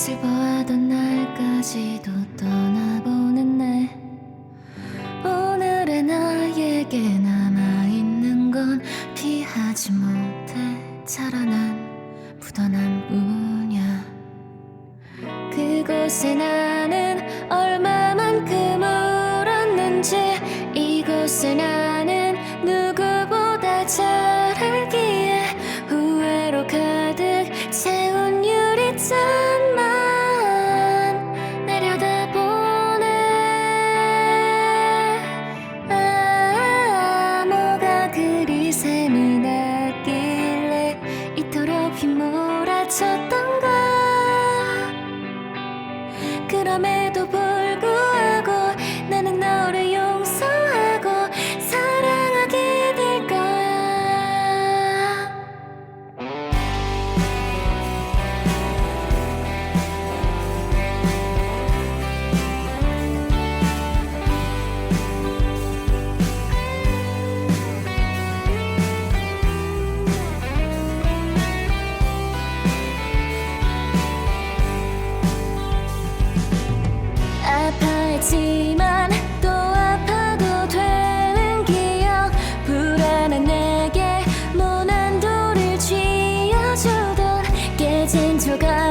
슬퍼하던 날까지도 떠나보는 내 오늘의 나에게 남아있는 건 피하지 못해 자라난 묻어난 뿐이야. 그곳에 나는 바람에도 불구 아파했지만 또 아파도 되는 기억. 불안한 내게 모난 돌을 쥐어주던 깨진 조각.